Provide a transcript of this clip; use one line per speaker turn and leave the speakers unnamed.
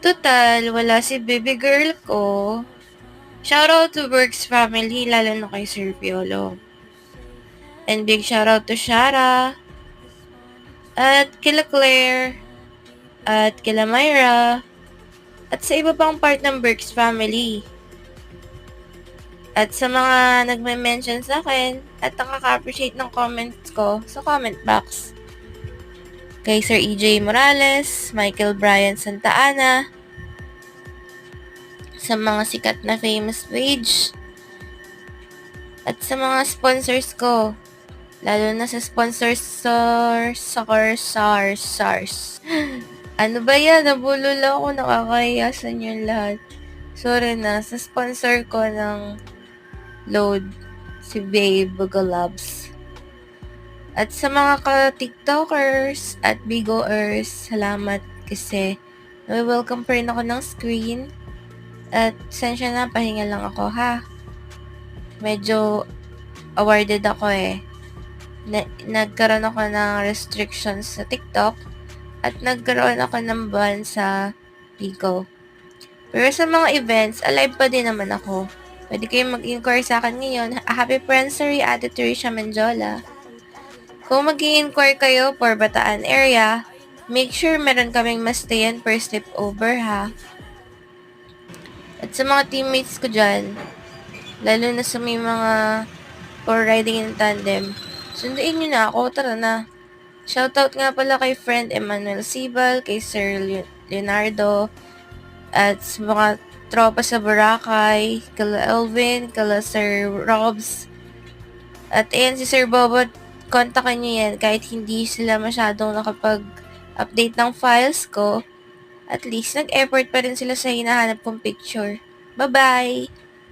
Total, wala si baby girl ko. Shoutout to Works family, lalo na kay Sir Piolo. And big shoutout to Shara. At kila Claire. At kila Myra. At sa iba pang part ng Berks family. At sa mga nagme-mention sa akin at nakaka-appreciate ng comments ko sa comment box. Kay Sir EJ Morales, Michael Bryan Santa Ana, sa mga sikat na famous page, at sa mga sponsors ko, lalo na sa sponsors sa Soccer SARS SARS. Ano ba yan? Nabulol ako. Nakakahiya sa inyo lahat. Sorry na. Sa sponsor ko ng load, si Babe Bugalabs. At sa mga ka-tiktokers at bigoers, salamat kasi welcome pa rin ako ng screen. At sensya na, pahinga lang ako ha. Medyo awarded ako eh. Na- nagkaroon ako ng restrictions sa TikTok at nagkaroon ako ng ban sa Pico. Pero sa mga events, alive pa din naman ako. Pwede kayong mag-inquire sa akin ngayon. Happy Friendsery, Ate Teresha Menjola. Kung mag inquire kayo for Bataan area, make sure meron kaming mastayan per sleepover ha. At sa mga teammates ko dyan, lalo na sa may mga for riding in tandem, sunduin nyo na ako, tara na. Shoutout nga pala kay friend Emmanuel Sibal, kay Sir Leonardo, at sa mga tropa sa Boracay, kala Elvin, kala Sir Robs, at ayan si Sir Bobot, kontakin nyo yan kahit hindi sila masyadong nakapag-update ng files ko. At least, nag-effort pa rin sila sa hinahanap kong picture. Bye-bye!